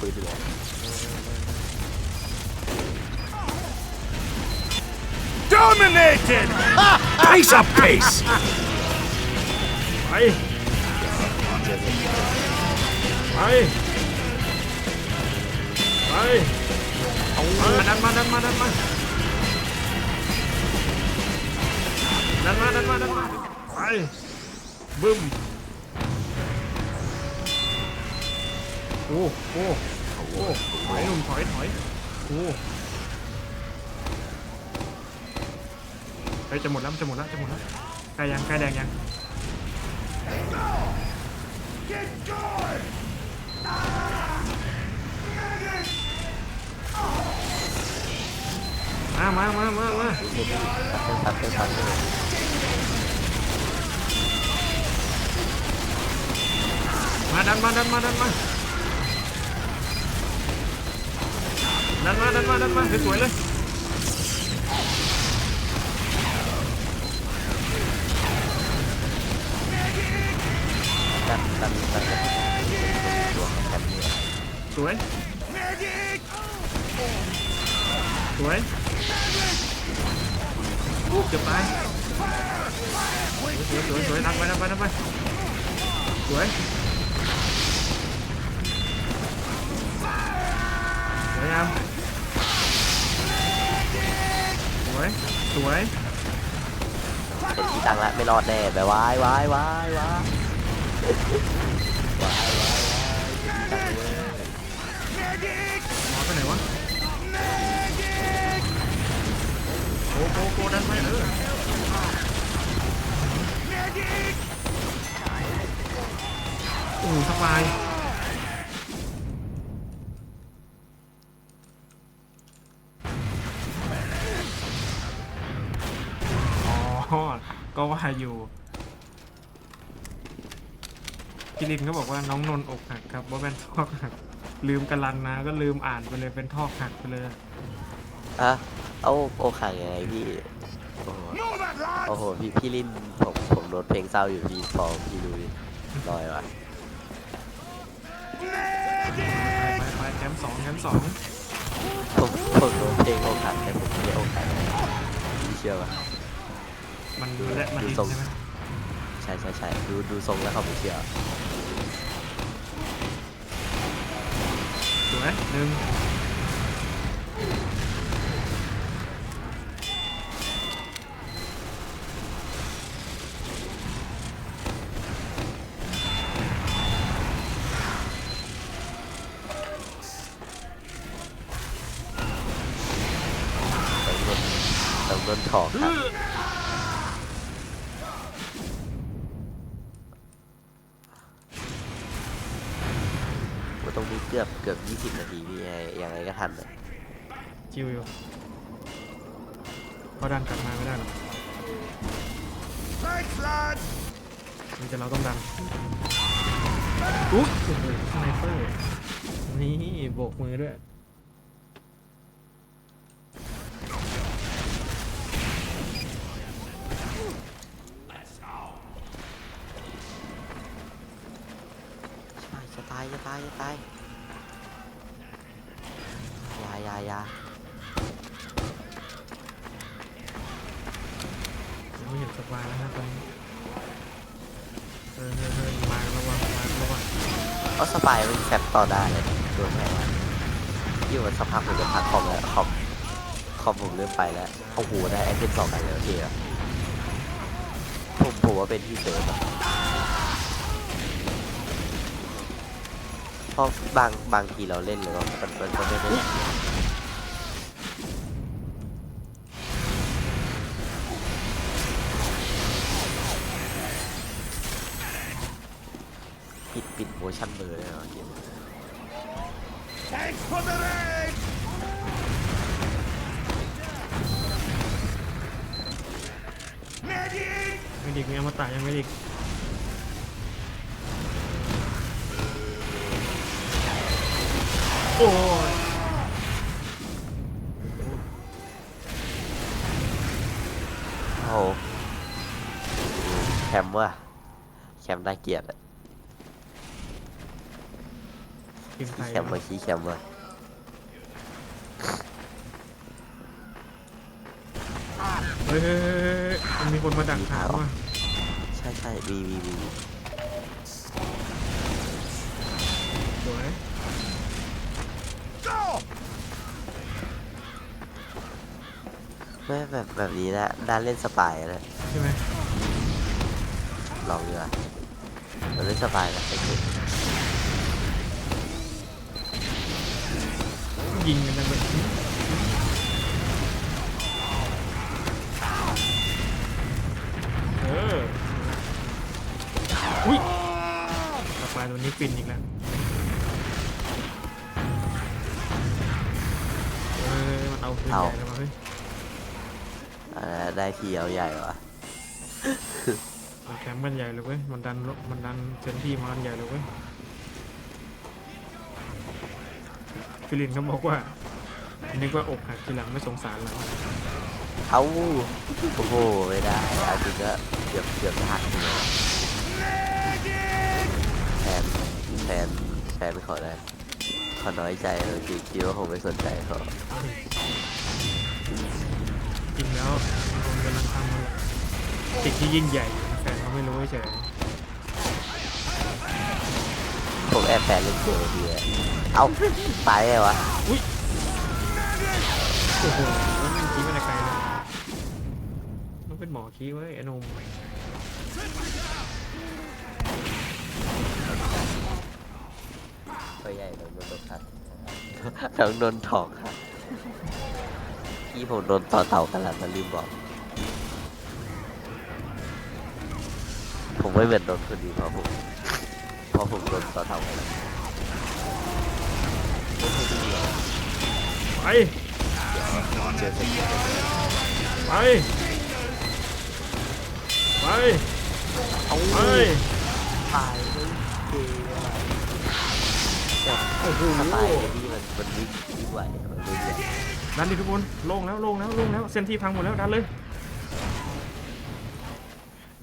ปืนดีกว่า Dominated! Pace up, pace! ไปเจอเงินไปไปเอามาดันมาดันมาดันมาดันมาดันมาดันมาไปบึ้ม โอ้โอ้โอ้ถอยหนุ่มถอยถอยโอ้เฮ้จะหมดแล้วจะหมดแล้วจะหมดแล้วใกล้ยังใกล้แดงยังมามามามามาตัดเส้นตัดเส้นตัดเส้นมาดันมาดันมาดันมา ดันมาดันมาดันมาสวยๆเลยตัดตัดตัดตัวแคมป์นี่สวยสวยอู้เกือบตายสวยสวยสวยดันไปดันไปดันไปสวยสวยงาม วยสวยเป็นที่ตั้งละไม่รอดแน่ไปวายวายวายวายวายวายวายเป็นที่ตั้งเลยหมอไปไหนวะโกโกโกดันไปเออโอ้โหสบายอ๋อ ก็ว่า อยู่พี่ลินก็บอกว่าน้องนนท์อกหักครับว่าเป็นทอกหักลืมกันลันนะก็ลืมอ่านไปเลยเป็นทอกหักไปเลยอะเอาโอขังยังไงพี่โอ้โห Know that, lad! โอ้โหพี่พี่ลินผมผมโดนเพลงเศร้าอยู่พี่พอพี่ดูดิลอยวะไปไปแคมป์สองแคมป์สองผมผมโดนเพลงโอขังแต่ผมไม่ได้โอขังพี่เชื่อปะ มันมันและมันดูดินทรง ใช่ไหมใช่ใช่ใช่ดูดูทรงแล้วเขาไม่เชื่อสวยหนึ่งต้องโดนต้องโดนถอกครับว่าตรงนี้เกือบเกือบ20 นาทีพี่ยังไงยังไงก็ทันเลย คิวอยู่เขา ดันกลับมาไม่ได้หรอก Thanks, lad! มีแต่เราต้องดันอุ๊ยโอ้โหสไนเปอร์นี่โบกมือด้วยจะตายจะตายจะตาย เอาสปายมันแซบต่อได้เลยโดนแพ้ยิ่งมันสักพักผมจะพักคอมแล้วคอมคอมผมเริ่มไปแล้วโอ้โหได้แอเทมสองกันเลยโอเคอะผมผมว่าเป็นที่เสริมอะเพราะบางบางทีเราเล่นเลยมันมันก็ไม่ได้ ปิดปิดโมชั่นเบอร์เลยเหรอเกม Thanks for the raid! Medic! ไม่ดิกมีอมตะยังไม่ดิกโอ้ยโอ้โหแคมป์ว่ะแคมป์น่าเกลียดอะ ทีมไทขี้ยแคมเบอร์ขี้แคมเบอร์เฮ้ยเฮ้ยเฮ้ยเฮ้ยมันมีคนมาดักถามว่ะใช่ใช่บีบีบีสวยไม่แบบแบบนี้นะน่าเล่นสปายนะใช่ไหมลองดีกว่าเราเล่นสปายกับไอ้เก ยิงกันนะแบบเอออุ้ยต่อไปตัวนี้ฟินอีกแล้วเออมันเอาปืนใหญ่แล้วมาเฮ้ยอ่าได้ทีเอาใหญ่วะมันแคมป์มันใหญ่เลยเว้ยมันดันรถมันดันเซนที่มากันใหญ่เลยเว้ย ฟิลินเขาบอกว่านึกว่าอกหักทีหลังไม่สงสารแล้วเอาโอ้โหไม่ได้เอาจริงก็เกือบเกือบหักเลยแฟนแฟนแฟนไม่ขอได้ขอน้อยใจเลยคิดคิดว่าผมไม่สนใจเขาจริงแล้วมันกำลังทำมันสิ่งที่ยิ่งใหญ่อยู่แฟนเขาไม่รู้เฉยผมแอบแฟนเล่นเกมดีอะ เอาตายไงวะโอ้โหแล้วมันขี้ไม่ได้ไกลเลยต้องเป็นหมอขี้เว้ยไอ้หนุ่มตัวใหญ่โดนโดนครับน้องโดนถอกครับพี่ผมโดนต่อเต่ากันแล้วมันลืมบอก ผมไม่เหมือนโดนคนดีเพราะผมเพราะผมโดนต่อเต่ากันแล้ว ไปเจอสกิลไปไปเอาไปตายเลยเกย์แต่โอ้โหถ้าตายนี่มันมันวิ่งวิ่งไหวมันไม่ยอะดันดิทุกคนโล่งแล้วโล่งแล้วโล่งแล้วเส้นที่พังหมดแล้วดันเลย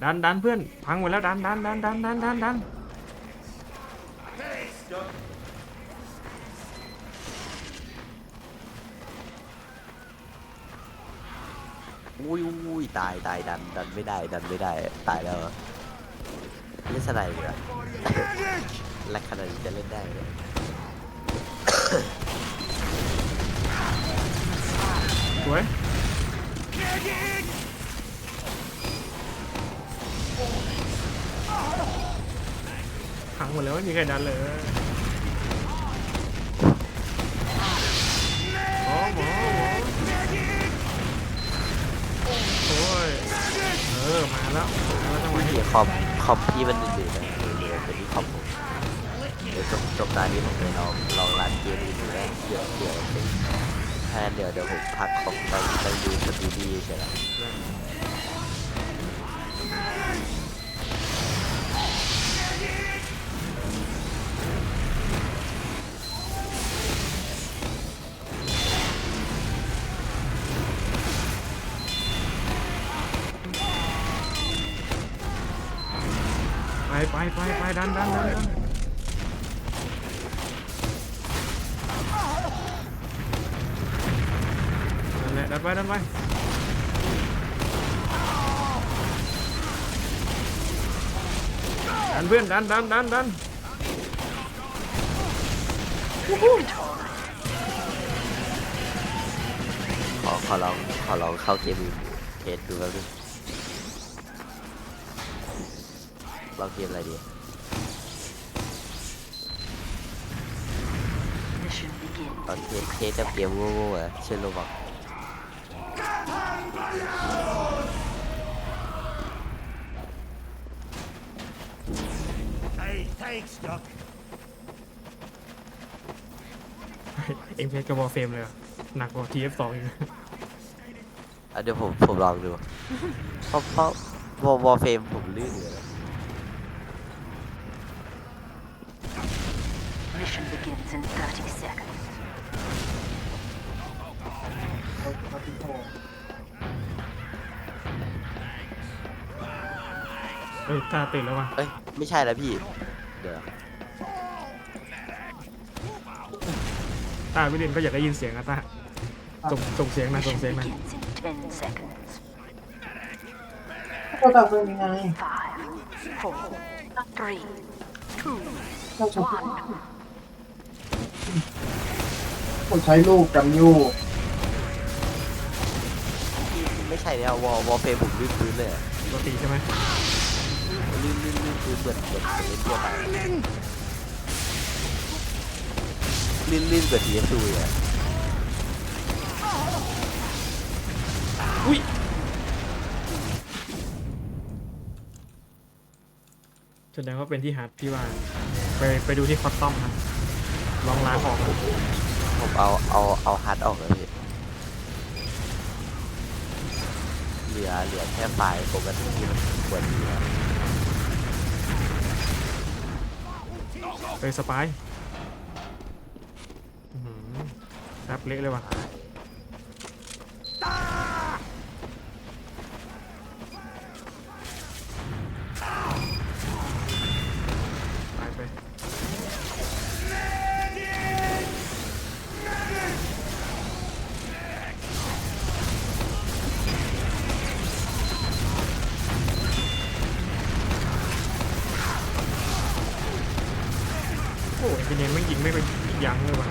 ดันดันเพื่อนพังหมดแล้วดันดันดันดันดันดันดัน อุ้ยอุ้ยตายตายดันดันไม่ได้ดันไม่ได้ตายแล้วเล่นสไนด์เหรอลักขนาดนี้จะเล่นได้เลยสวยพังหมดแล้วไม่มีใครดันเลยหมอหมอหมอ โอ้ย เออ มาแล้ว มาแล้วจังหวะนี้พี่คอมคอมพี่มันดื้อๆนะเดี๋ยวเป็นที่คอมผมเดี๋ยวจบจบการนี้ผมไปลองลองรันเกมดูดูแล้วเดี๋ยวเดี๋ยวเป็นถ้างั้นเดี๋ยวเดี๋ยวผมพักคอมไปไปดูสตรีดีเฉยละไป ไปไปไปดันดันดันดันนั่นแหละดันไปดันไปดันเพื่อนดันดันดันดันขอขอลองขอลองเข้าเกมเทสดูแป๊บนึ งลองเกมอะไรดี Mission begins. ตอนเทสเทสกับเกมโง่ๆอะเช่นโรบอก Hey, thanks, Doc. เอ็งเพชรกับบอลเฟรมเลยเหรอหนักกว่า TF2 อีกนะอะเดี๋ยวผมผมลองดูเพราะเพราะวอลวอลเฟรมผมลื่นอยู่นะ Mission begins in 30 seconds. เอ้ยตาตื่นแล้วว่ะเอ้ย ไม่ใช่แล้วพี่ เดี๋ยว ตาวิลินก็อยากได้ยินเสียงนะตาส่งส่งเสียงนะส่ง Mission เสียงนะ begins in 10 seconds. ก็ตัดเป็นยังไง Five, four, three, two, เราใช้ one. เราใช้ลูกกันอยู่ไม่ใช่เนี่ยวอลวอลเฟรมผมลื่นพื้นเลยอะปกติใช่ไหมลื่นลื่นลื่นพื้นเหมือนเหมือนเหมือนเล่นทั่วไปลื่นลื่นกว่าทีเอสซูเลยอะอุ้ยแสดงว่าเป็นที่ฮาร์ดพี่ว่า ไปไปดูที่คอตตอมนะลองล้างออก ผมเอาเอาเอาฮัตออกเลยพี่เหลือเหลือแค่ไฟล์ปกติที่มันควรดีอะไปสปายอื้อหือแอปเละเลยว่ะ ยเป็นเนนไม่ยิงไม่ไปยั้งเลยวะ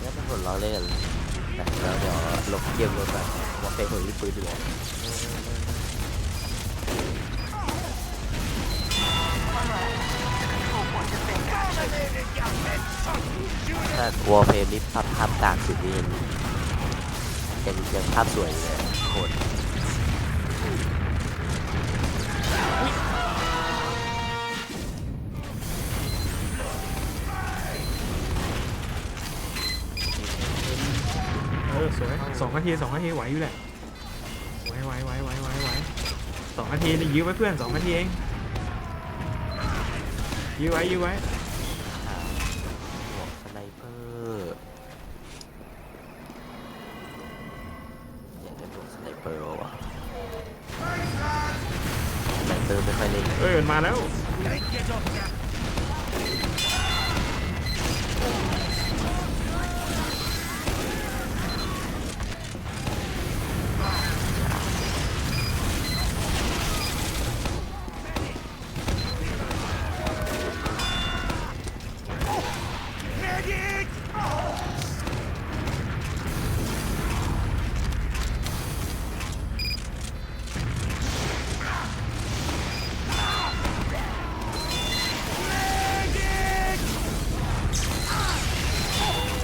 แล้วเป็นผลล้อเล่นนะแล้วเดี๋ยวลบเกมรถแบบวอลเฟรมผมลื่นพื้นดีกว่าถ้าวอลเฟรมนี่ภาพภาพกลางสุดนี่ยังยังภาพสวยเลยโคตร สวยสองนาทีสองนาทีไหวอยู่แหละไหวไหวไหวไหวไหวไหวสองนาทีนี่ยื้อไว้เพื่อนสองนาทีเองยื้อไว้ยื้อไว้หมวกสไนเปอร์อยากได้หมวกสไนเปอร์วะสไนเปอร์ไม่ค่อยเล่นเอ้ยมันมาแล้ว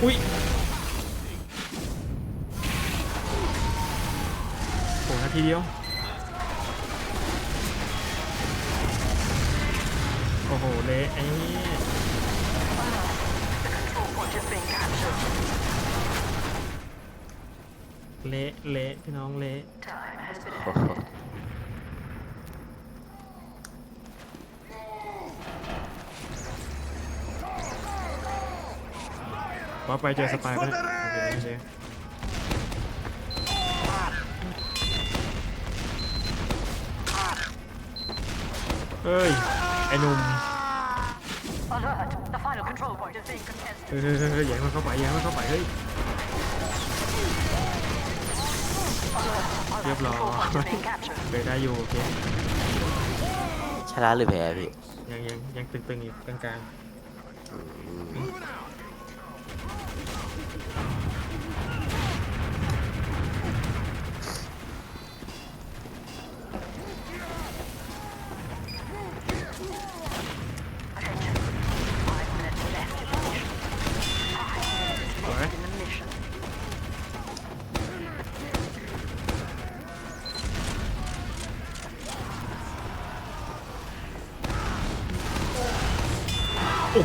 อุ้ยโหนาทีเดียว โอ้โห เละไอ้นี่เละเละพี่น้องเละ โอ้โห ว่าไปเจอสปายไปโอเคโอเคเฮ้ย ไอ้หนุ่ม Alert! The final control point is being contested. เฮ้ยเฮ้ยเฮ้ยเฮ้ยอย่าให้มันเข้าไปอย่าให้มันเข้าไปเฮ้ยเรียบร้อย Control point is being captured. เลยได้อยู่โอเค ชนะหรือแพ้พี่ยังยังยังตึงๆอยู่กลาง Attention.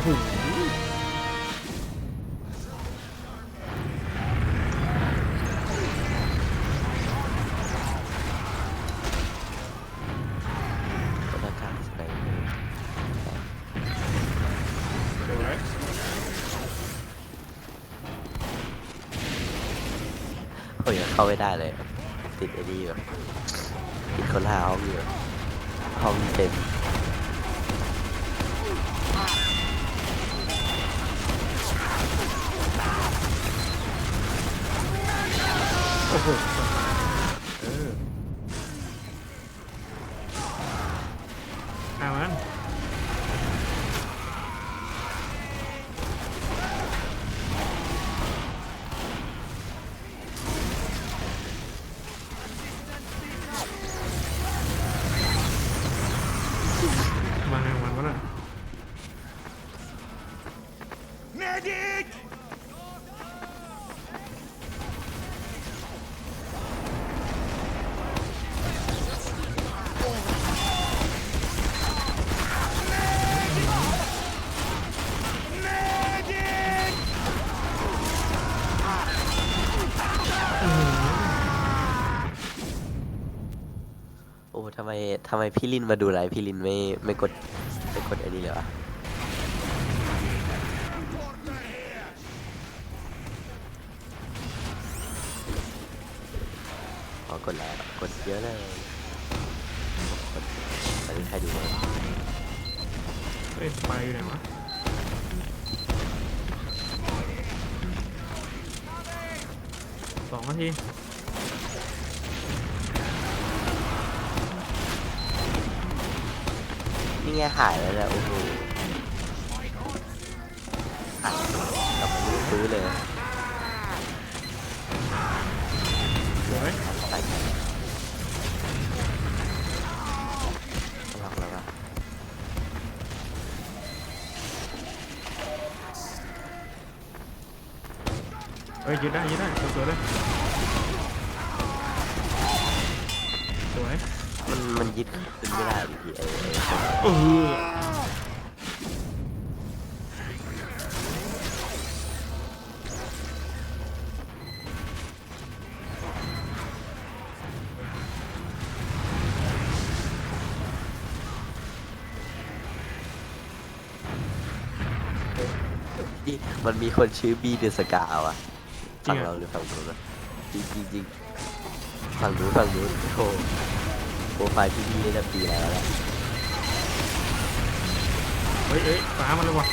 อ้โหก็ได้การสไนเปอร์สวยผมยังเข้าไม่ได้เลย ติดไอ้นี่แบบติดคนละห้องอยู่ห้องเต็ม โทำไมทำไมพี่ลินมาดูไลฟ์พี่ลินไม่ไม่กดไม่กดไอ้นี่เลยวะอ๋อกดแล้วกดเยอะเลยกดตอนนี้ใครดูไหมเฮ้ยไปอยู่ไหนวะสองนาที นี่ไงหายแล้วนะโอ้โหหายกลับมาลื้อฟื้นเลยสวยไปกันหลอกแล้วปะเอ้ยยืดได้ยืดได้สวยๆเลย มันมันยึดขึ้นไม่ได้ดิพี่ไอ้ไอ้เออที่มันมีคนชื่อบีเดอะสกาวะฝั่งเราหรือฝั่งนู้นวะจริงจริงจริงฝั่งนู้นฝั่งนู้นโอ้โหโป รไฟล์พี่บีได้ตั้งปีแล้วแหละเฮ้ยเฮ้ยฟ้ามันเลยวะ